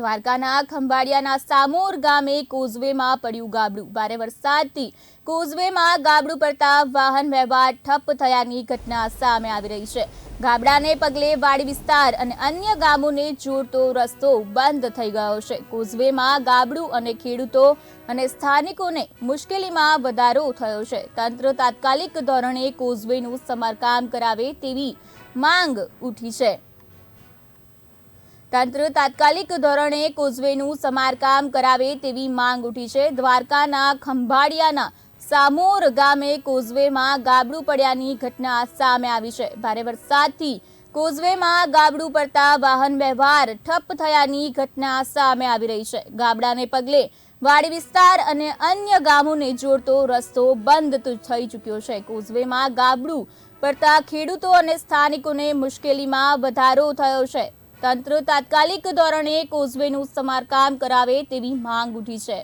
દ્વારકાના ખંભાળિયાના સામોર ગામે કોઝવેમાં પડ્યું ગાબડું. ભારે વરસાદથી કોઝવેમાં ગાબડું પડતા વાહન વ્યવહાર ઠપ થયાની ઘટના સામે આવી રહી છે. ગાબડાને પગલે વાડી વિસ્તાર અને અન્ય ગામોને જોડતો રસ્તો બંધ થઈ ગયો છે. કોઝવેમાં ગાબડું અને ખેડૂતો અને સ્થાનિકોને મુશ્કેલીમાં વધારો થયો છે. તંત્ર તાત્કાલિક ધોરણે કોઝવેનું સમારકામ કરાવે તેવી માંગ ઉઠી છે. તંત્ર તાત્કાલિક ધોરણે કોઝવેનું સમારકામ કરાવે તેવી માંગ ઉઠી છે. દ્વારકાના ખંભાળિયાના સામોર ગામે કોઝવેમાં ગાબડું પડ્યાની ઘટના સામે આવી છે. ભારે વરસાદથી કોઝવેમાં ગાબડું પડતા વાહન વ્યવહાર ઠપ થયાની ઘટના સામે આવી રહી છે. ગાબડાને પગલે વાડી વિસ્તાર અને અન્ય ગામોને જોડતો રસ્તો બંધ થઈ ચૂક્યો છે. કોઝવેમાં ગાબડું પડતા ખેડૂતો અને સ્થાનિકોને મુશ્કેલીમાં વધારો થયો છે. તંત્ર તાત્કાલિક ધોરણે કોઝવેનું સમારકામ કરાવે તેવી માંગ ઉઠી છે.